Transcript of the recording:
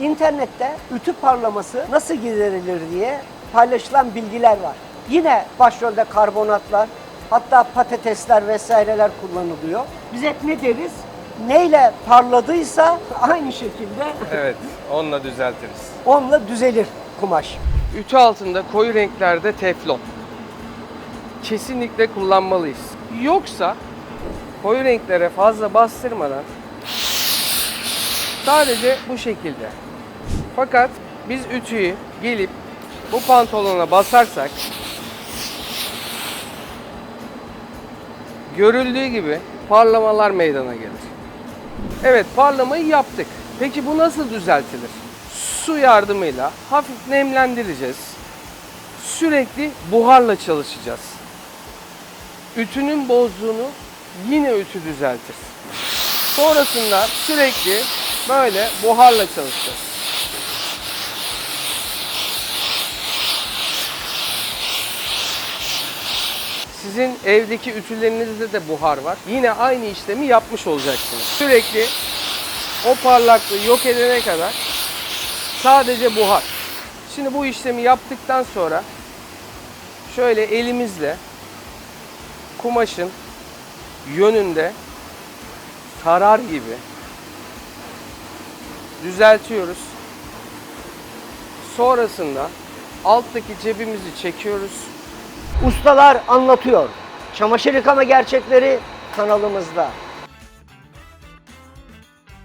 İnternette ütü parlaması nasıl giderilir diye paylaşılan bilgiler var. Yine başrolde karbonatlar, hatta patatesler vesaireler kullanılıyor. Biz hep ne deriz? Neyle parladıysa aynı şekilde Evet, onunla düzeltiriz. onunla düzelir kumaş. Ütü altında koyu renklerde teflon. Kesinlikle kullanmalıyız. Yoksa koyu renklere fazla bastırmadan sadece bu şekilde. Fakat biz ütüyü gelip bu pantolona basarsak görüldüğü gibi parlamalar meydana gelir. Evet parlamayı yaptık. Peki bu nasıl düzeltilir? Su yardımıyla hafif nemlendireceğiz. Sürekli buharla çalışacağız. Ütünün bozduğunu yine ütü düzeltir. Sonrasında sürekli böyle buharla çalışacağız. Sizin evdeki ütülerinizde de buhar var. Yine aynı işlemi yapmış olacaksınız. Sürekli o parlaklığı yok edene kadar sadece buhar. Şimdi bu işlemi yaptıktan sonra şöyle elimizle kumaşın yönünde sarar gibi düzeltiyoruz. Sonrasında alttaki cebimizi çekiyoruz. Ustalar anlatıyor. Çamaşır yıkama gerçekleri kanalımızda.